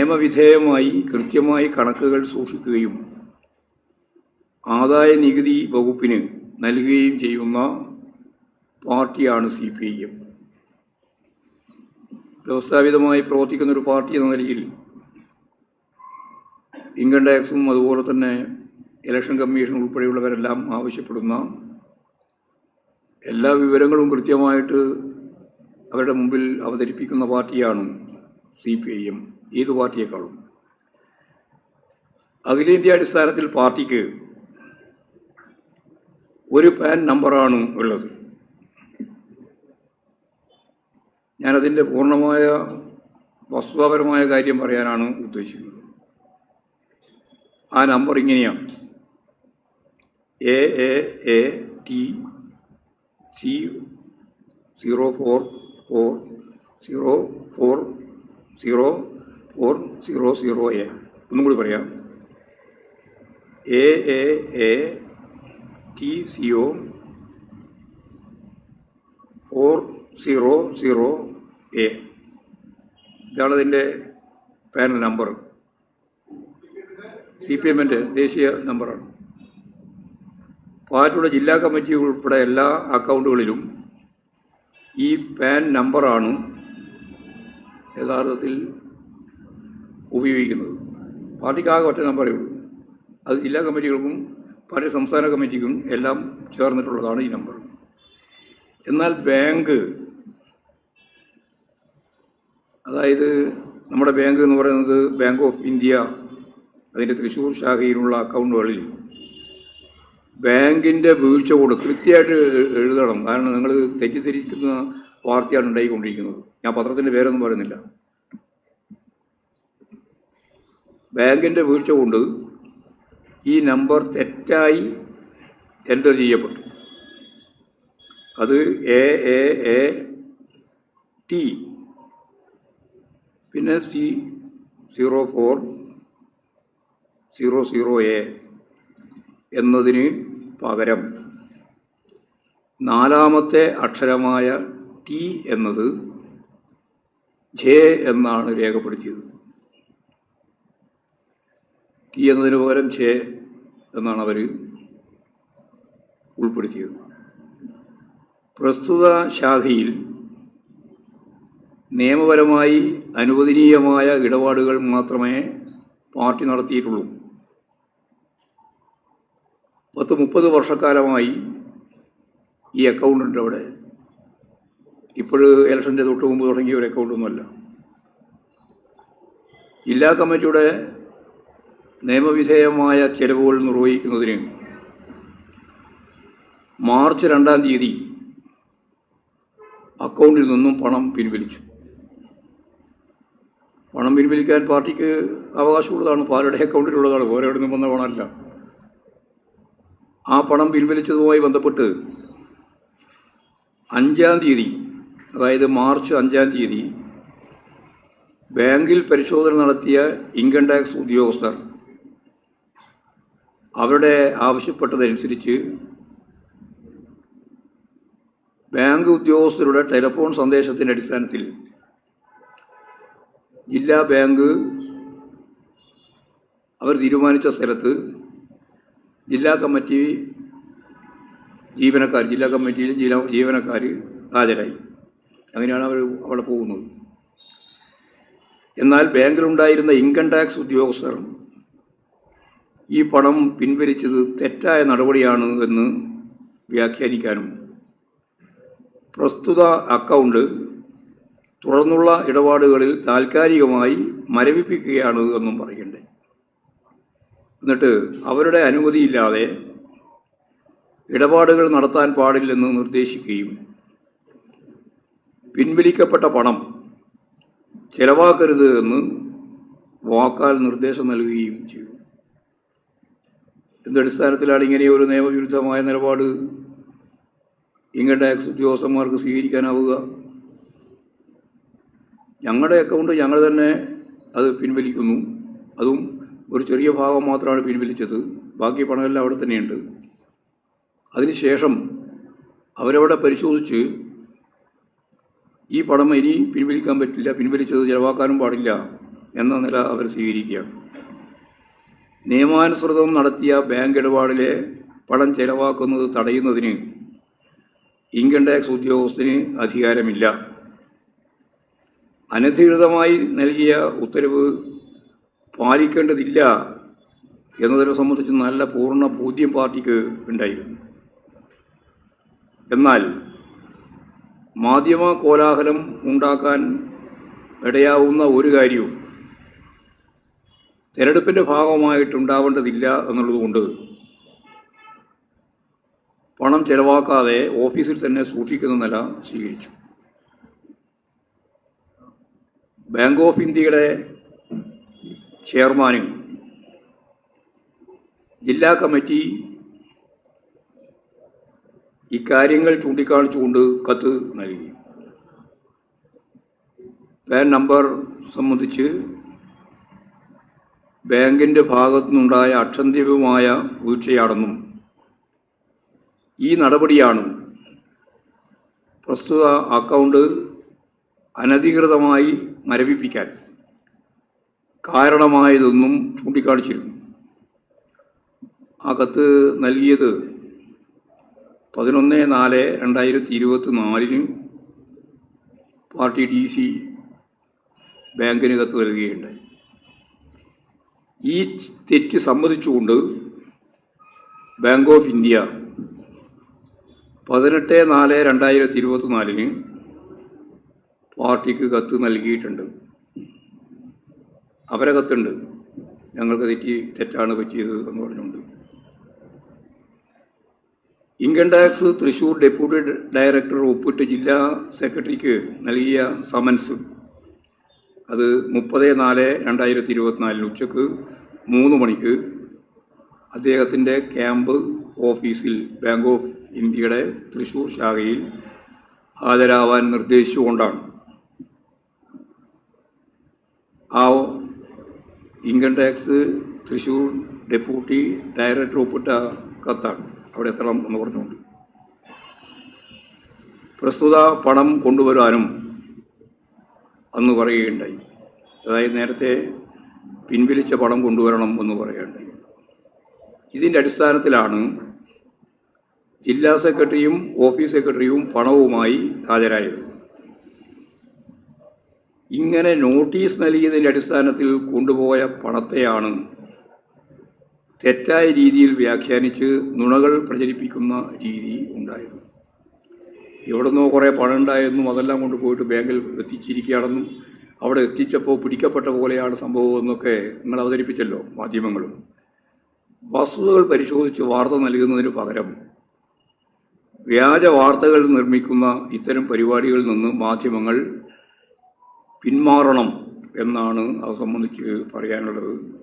നിയമവിധേയമായി കൃത്യമായി കണക്കുകൾ സൂക്ഷിക്കുകയും ആദായ നികുതി വകുപ്പിന് നൽകുകയും ചെയ്യുന്ന പാർട്ടിയാണ് സി പി ഐ എം. വ്യവസ്ഥാപിതമായി പ്രവർത്തിക്കുന്ന ഒരു പാർട്ടി എന്ന നിലയിൽ ഇൻകം ടാക്സും അതുപോലെ തന്നെ ഇലക്ഷൻ കമ്മീഷൻ ഉൾപ്പെടെയുള്ളവരെല്ലാം ആവശ്യപ്പെടുന്ന എല്ലാ വിവരങ്ങളും കൃത്യമായിട്ട് അവരുടെ മുമ്പിൽ അവതരിപ്പിക്കുന്ന പാർട്ടിയാണ് സി പി ഐ എം. ഏത് പാർട്ടിയേക്കാളും അഖിലേന്ത്യാ അടിസ്ഥാനത്തിൽ പാർട്ടിക്ക് ഒരു പാൻ നമ്പറാണ് ഉള്ളത്. ഞാനതിന്റെ പൂർണമായ വസ്തുതാപരമായ കാര്യം പറയാനാണ് ഉദ്ദേശിക്കുന്നത്. ആ നമ്പർ ഇങ്ങനെയാണ്. A A A T C zero four four zero four zero four zero zero A ഒന്നും കൂടി പറയാം. A A A T C O four zero zero A ഇതാണ് അതിന്റെ പാനൽ നമ്പർ സി പി എമ്മിന്റെ ദേശീയ നമ്പറാണ് പാർട്ടിയുടെ ജില്ലാ കമ്മിറ്റി ഉൾപ്പെടെ എല്ലാ അക്കൗണ്ടുകളിലും ഈ പാൻ നമ്പറാണ് യഥാർത്ഥത്തിൽ ഉപയോഗിക്കുന്നത്. പാർട്ടിക്കാകെ ഒറ്റ നമ്പറേ ഉള്ളൂ. അത് ജില്ലാ കമ്മിറ്റികൾക്കും പാർട്ടി സംസ്ഥാന കമ്മിറ്റിക്കും എല്ലാം ചേർന്നിട്ടുള്ളതാണ് ഈ നമ്പർ. എന്നാൽ ബാങ്ക് അതായത് നമ്മുടെ ബാങ്ക് എന്ന് പറയുന്നത് ബാങ്ക് ഓഫ് ഇന്ത്യ അതിന്റെ തൃശ്ശൂർ ശാഖയിലുള്ള അക്കൗണ്ടുകളിൽ ബാങ്കിന്റെ വീഴ്ച കൂടെ കൃത്യമായിട്ട് എഴുതണം. കാരണം നിങ്ങൾ തെറ്റിദ്ധരിക്കുന്ന വാർത്തയാണ് ഉണ്ടായിക്കൊണ്ടിരിക്കുന്നത്. ഞാൻ പത്രത്തിന്റെ പേരൊന്നും പറയുന്നില്ല. ബാങ്കിന്റെ വീഴ്ച കൊണ്ട് ഈ നമ്പർ തെറ്റായി എന്റർ ചെയ്യപ്പെട്ടു. അത് എ എ എ ടി. പിന്നെ C zero four zero zero A എന്നതിന് പകരം നാലാമത്തെ അക്ഷരമായ ടി എന്നത് ജെ എന്നാണ് രേഖപ്പെടുത്തിയത്. ടി എന്നതിന് പകരം ജെ എന്നാണ് അവർ ഉൾപ്പെടുത്തിയത്. പ്രസ്തുത ശാഖയിൽ നിയമപരമായി അനുവദനീയമായ ഇടപാടുകൾ മാത്രമേ പാർട്ടി നടത്തിയിട്ടുള്ളൂ. പത്ത് മുപ്പത് വർഷക്കാലമായി ഈ അക്കൗണ്ട് ഉണ്ട് അവിടെ. ഇപ്പോൾ ഇലക്ഷന്റെ തൊട്ട് മുമ്പ് തുടങ്ങിയ ഒരു അക്കൗണ്ടൊന്നുമല്ല ജില്ലാ കമ്മിറ്റിയുടെ നിയമവിധേയമായ ചെലവുകൾ നിർവഹിക്കുന്നതിന് മാർച്ച് രണ്ടാം തീയതി അക്കൗണ്ടിൽ നിന്നും പണം പിൻവലിച്ചു. പണം പിൻവലിക്കാൻ പാർട്ടിക്ക് അവകാശമുള്ളതാണ്. പാലയുടെ അക്കൗണ്ടിലുള്ളതാണ്. വേറെ വന്ന പണമല്ല. ആ പണം പിൻവലിച്ചതുമായി ബന്ധപ്പെട്ട് അഞ്ചാം തീയതി അതായത് മാർച്ച് അഞ്ചാം തീയതി ബാങ്കിൽ പരിശോധന നടത്തിയ ഇൻകം ടാക്സ് ഉദ്യോഗസ്ഥർ അവരുടെ ആവശ്യപ്പെട്ടതനുസരിച്ച് ബാങ്ക് ഉദ്യോഗസ്ഥരുടെ ടെലിഫോൺ സന്ദേശത്തിന്റെ അടിസ്ഥാനത്തിൽ ജില്ലാ ബാങ്ക് അവർ തീരുമാനിച്ച സ്ഥലത്ത് ജില്ലാ കമ്മിറ്റി ജീവനക്കാർ ജില്ലാ കമ്മിറ്റിയിലെ ജീവനക്കാർ ഹാജരായി. അങ്ങനെയാണ് അവർ അവിടെ പോകുന്നത്. എന്നാൽ ബാങ്കിലുണ്ടായിരുന്ന ഇൻകം ടാക്സ് ഉദ്യോഗസ്ഥർ ഈ പണം പിൻവലിച്ചത് തെറ്റായ നടപടിയാണ് എന്ന് വ്യാഖ്യാനിക്കാനും. പ്രസ്തുത അക്കൗണ്ട് തുടർന്നുള്ള ഇടപാടുകളിൽ താൽക്കാലികമായി മരവിപ്പിക്കുകയാണ് എന്നും പറയണ്ടേ എന്നിട്ട് അവരുടെ അനുമതിയില്ലാതെ ഇടപാടുകൾ നടത്താൻ പാടില്ലെന്ന് നിർദ്ദേശിക്കുകയും പിൻവലിക്കപ്പെട്ട പണം ചെലവാക്കരുത് എന്ന് വാക്കാൽ നിർദ്ദേശം നൽകുകയും ചെയ്തു. എന്തടിസ്ഥാനത്തിലാണ് ഇങ്ങനെ ഒരു നിയമവിരുദ്ധമായ നിലപാട് ഇൻകം ടാക്സ് ഉദ്യോഗസ്ഥന്മാർക്ക് സ്വീകരിക്കാനാവുക? ഞങ്ങളുടെ അക്കൗണ്ട് ഞങ്ങൾ തന്നെ അത് പിൻവലിക്കുന്നു. അതും ഒരു ചെറിയ ഭാഗം മാത്രമാണ് പിൻവലിച്ചത്. ബാക്കി പണമെല്ലാം അവിടെ തന്നെയുണ്ട്. അതിനുശേഷം അവരവിടെ പരിശോധിച്ച് ഈ പണം ഇനി പിൻവലിക്കാൻ പറ്റില്ല. പിൻവലിച്ചത് ചിലവാക്കാനും പാടില്ല എന്ന നില അവർ സ്വീകരിക്കുകയാണ്. നിയമാനുസൃതം നടത്തിയ ബാങ്ക് ഇടപാടിലെ പണം ചെലവാക്കുന്നത് തടയുന്നതിന് ഇൻകം ടാക്സ് ഉദ്യോഗസ്ഥന് അധികാരമില്ല. അനധികൃതമായി നൽകിയ ഉത്തരവ് പാലിക്കേണ്ടതില്ല എന്നതിനെ സംബന്ധിച്ച് നല്ല പൂർണ ബോധ്യം പാർട്ടിക്ക് ഉണ്ടായിരുന്നു. എന്നാൽ മാധ്യമ കോലാഹലം ഉണ്ടാക്കാൻ ഇടയാവുന്ന ഒരു കാര്യവും തെരഞ്ഞെടുപ്പിന്റെ ഭാഗമായിട്ടുണ്ടാവേണ്ടതില്ല എന്നുള്ളതുകൊണ്ട് പണം ചെലവാക്കാതെ ഓഫീസിൽ തന്നെ സൂക്ഷിക്കുന്ന നില സ്വീകരിച്ചു. ബാങ്ക് ഓഫ് ഇന്ത്യയുടെ ചെയർമാനും ജില്ലാ കമ്മിറ്റി ഇക്കാര്യങ്ങൾ ചൂണ്ടിക്കാണിച്ചുകൊണ്ട് കത്ത് നൽകി. പാൻ നമ്പർ സംബന്ധിച്ച് ബാങ്കിന്റെ ഭാഗത്തുനിന്നുണ്ടായ അക്ഷന്തികമായ വീഴ്ചയാണെന്നും ഈ നടപടിയാണ് പ്രസ്തുത അക്കൗണ്ട് അനധികൃതമായി മരവിപ്പിക്കാൻ കാരണമായതെന്നും ചൂണ്ടിക്കാണിച്ചിരുന്നു. ആ കത്ത് നൽകിയത് പതിനൊന്ന് നാല് രണ്ടായിരത്തി ഇരുപത്തി നാലിന് പാർട്ടി ഡി സി ബാങ്കിന് കത്ത് നൽകുകയുണ്ടായി. ഈ തെറ്റ് സമ്മതിച്ചുകൊണ്ട് ബാങ്ക് ഓഫ് ഇന്ത്യ പതിനെട്ട് നാല് രണ്ടായിരത്തി ഇരുപത്തി നാലിന് പാർട്ടിക്ക് കത്ത് നൽകിയിട്ടുണ്ട്. അവരെ കത്തുണ്ട്. ഞങ്ങൾക്ക് തെറ്റി തെറ്റാണ് പറ്റിയത് എന്ന് പറഞ്ഞുകൊണ്ട്. Income tax Thrissur deputy director ഒപ്പിട്ട് ജില്ലാ സെക്രട്ടറിക്ക് നൽകിയ സമൻസ് അത് മുപ്പത് നാല് രണ്ടായിരത്തി ഇരുപത്തിനാലിന് ഉച്ചയ്ക്ക് മൂന്ന് മണിക്ക് അദ്ദേഹത്തിന്റെ ക്യാമ്പ് ഓഫീസിൽ ബാങ്ക് ഓഫ് ഇന്ത്യയുടെ തൃശൂർ ശാഖയിൽ ഹാജരാവാൻ നിർദ്ദേശിച്ചുകൊണ്ടാണ്. ആ income tax Thrissur deputy director ഒപ്പിട്ട കത്താണ്. അവിടെ എത്തണം എന്ന് പറഞ്ഞുകൊണ്ട്. പ്രസ്തുത പണം കൊണ്ടുവരാനും അന്ന് പറയുകയുണ്ടായി. അതായത് നേരത്തെ പിൻവലിച്ച പണം കൊണ്ടുവരണം എന്ന് പറയുകയുണ്ടായി. ഇതിന്റെ അടിസ്ഥാനത്തിലാണ് ജില്ലാ സെക്രട്ടറിയും ഓഫീസ് സെക്രട്ടറിയും പണവുമായി ഹാജരായത്. ഇങ്ങനെ നോട്ടീസ് നൽകിയതിന്റെ അടിസ്ഥാനത്തിൽ കൊണ്ടുപോയ പണത്തെയാണ് തെറ്റായ രീതിയിൽ വ്യാഖ്യാനിച്ച് നുണകൾ പ്രചരിപ്പിക്കുന്ന രീതി ഉണ്ടായത്. എവിടുന്നോ കുറേ പണം അതെല്ലാം അതെല്ലാം കൊണ്ടുപോയിട്ട് ബാങ്കിൽ എത്തിച്ചിരിക്കുകയാണെന്നും അവിടെ എത്തിച്ചപ്പോൾ പിടിക്കപ്പെട്ട പോലെയാണ് സംഭവം എന്നൊക്കെ നിങ്ങൾ അവതരിപ്പിച്ചല്ലോ മാധ്യമങ്ങളും. വസ്തുതകൾ പരിശോധിച്ച് വാർത്ത നൽകുന്നതിന് പകരം വ്യാജ വാർത്തകൾ നിർമ്മിക്കുന്ന ഇത്തരം പരിപാടികളിൽ നിന്ന് മാധ്യമങ്ങൾ പിന്മാറണം എന്നാണ് അത് സംബന്ധിച്ച് പറയാനുള്ളത്.